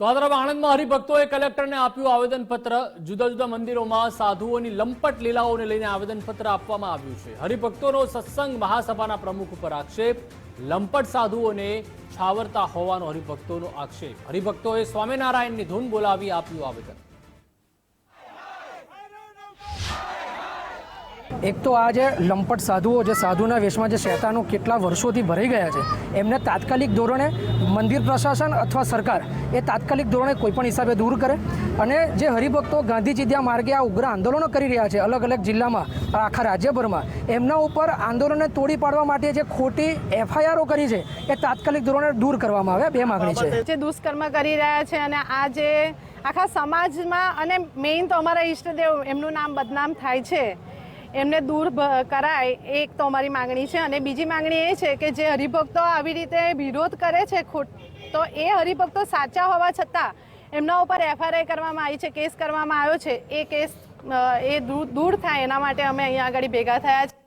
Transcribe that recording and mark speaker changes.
Speaker 1: તરફ આણંદમાં હરિભક્તોએ કલેક્ટરને આપ્યું આવેદનપત્ર. જુદા જુદા મંદિરોમાં સાધુઓની લંપટ લીલાઓને લઈને આવેદનપત્ર આપવામાં આવ્યું છે. હરિભક્તોનો સત્સંગ મહાસભાના પ્રમુખ ઉપર આક્ષેપ. લંપટ સાધુઓને છાવરતા હોવાનો હરિભક્તોનો આક્ષેપ. હરિભક્તોએ સ્વામિનારાયણની ધૂન બોલાવી આપ્યું આવેદન.
Speaker 2: એક તો આ જે લંપટ સાધુઓ, જે સાધુના વેશમાં જે શેતાનો કેટલા વર્ષોથી ભરાઈ ગયા છે, એમને તાત્કાલિક ધોરણે મંદિર પ્રશાસન અથવા સરકાર એ તાત્કાલિક ધોરણે કોઈપણ હિસાબે દૂર કરે અને જે હરિભક્તો ગાંધીજી ચિંધ્યા માર્ગે આ ઉગ્ર આંદોલનો કરી રહ્યા છે, અલગ અલગ જિલ્લામાં, આખા રાજ્યભરમાં, એમના ઉપર આંદોલનને તોડી પાડવા માટે જે ખોટી એફઆઈઆરો કરી છે, એ તાત્કાલિક ધોરણે દૂર કરવામાં આવે, બે માગણી છે.
Speaker 3: જે દુષ્કર્મ કરી રહ્યા છે અને આ જે આખા સમાજમાં અને મેઇન તો અમારા ઈષ્ટદેવ, એમનું નામ બદનામ થાય છે. એમને દૂર કરાય, એક તો અમારી માંગણી છે. અને બીજી માંગણી એ છે કે જે હરિભક્તો આવી રીતે વિરોધ કરે છે ખોટ, તો એ હરિભક્તો સાચા હોવા છતાં એમના ઉપર એફઆરઆઈ કરવામાં આવી છે, કેસ કરવામાં આવ્યો છે. એ કેસ એ દૂર દૂર થાય એના માટે અમે અહીંયા આગળ ભેગા થયા છે.